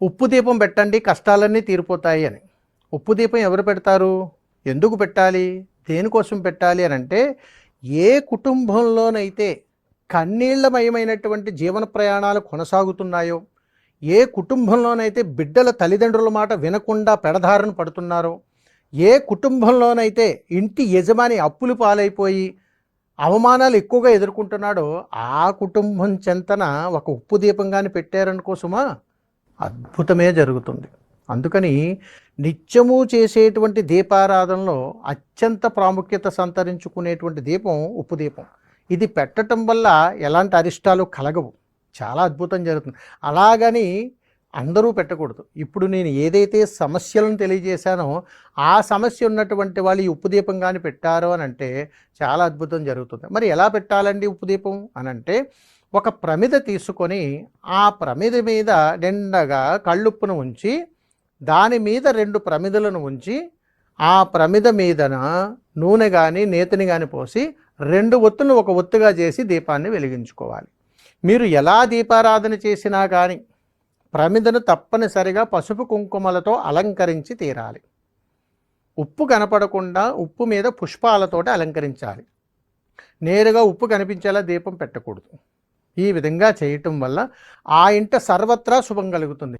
ఉప్పు దీపం పెట్టండి కష్టాలన్నీ తీరిపోతాయి అని. ఉప్పు దీపం ఎవరు పెడతారు? ఎందుకు పెట్టాలి? దేనికోసం పెట్టాలి అని అంటే ఏ కుటుంబంలోనైతే కన్నీళ్ళమయమైనటువంటి జీవన ప్రయాణాలు కొనసాగుతున్నాయో ఏ కుటుంబంలోనైతే బిడ్డల తల్లిదండ్రుల మాట వినకుండా పెడధారను పడుతున్నారో ఏ కుటుంబంలోనైతే ఇంటి యజమాని అప్పులు పాలైపోయి అవమానాలు ఎక్కువగా ఎదుర్కొంటున్నాడో ఆ కుటుంబం చెంతన ఒక ఉప్పు దీపంగాని పెట్టారనుకోసమా? అద్భుతమే జరుగుతుంది. అందుకని నిత్యము చేసేటువంటి దీపారాధనలో అత్యంత ప్రాముఖ్యత సంతరించుకునేటువంటి దీపం ఉప్పు దీపం. ఇది పెట్టడం వల్ల ఎలాంటి అరిష్టాలు కలగవు. చాలా అద్భుతం జరుగుతుంది. అలాగని అందరూ పెట్టకూడదు. ఇప్పుడు నేను ఏదైతే సమస్యలను తెలియజేశానో ఆ సమస్య ఉన్నటువంటి వాళ్ళు ఈ ఉప్పు దీపం కానీ పెట్టారో అని అంటే చాలా అద్భుతం జరుగుతుంది. మరి ఎలా పెట్టాలండి ఉప్పు దీపం? అని అంటే ఒక ప్రమిద తీసుకొని ఆ ప్రమిద మీద నిండగా కళ్ళుప్పును ఉంచి దాని మీద రెండు ప్రమిదలను ఉంచి ఆ ప్రమిద మీదన నూనె కానీ నేతిని కానీ పోసి రెండు ఒత్తును ఒక ఒత్తుగా చేసి దీపాన్ని వెలిగించుకోవాలి. మీరు ఎలా దీపారాధన చేసినా కానీ ప్రమిదను తప్పనిసరిగా పసుపు కుంకుమలతో అలంకరించి తీరాలి. ఉప్పు కనపడకుండా ఉప్పు మీద పుష్పాలతోటి అలంకరించాలి. నేరుగా ఉప్పు కనిపించేలా దీపం పెట్టకూడదు. ఈ విధంగా చేయటం వల్ల ఆ ఇంట సర్వత్రా శుభం కలుగుతుంది.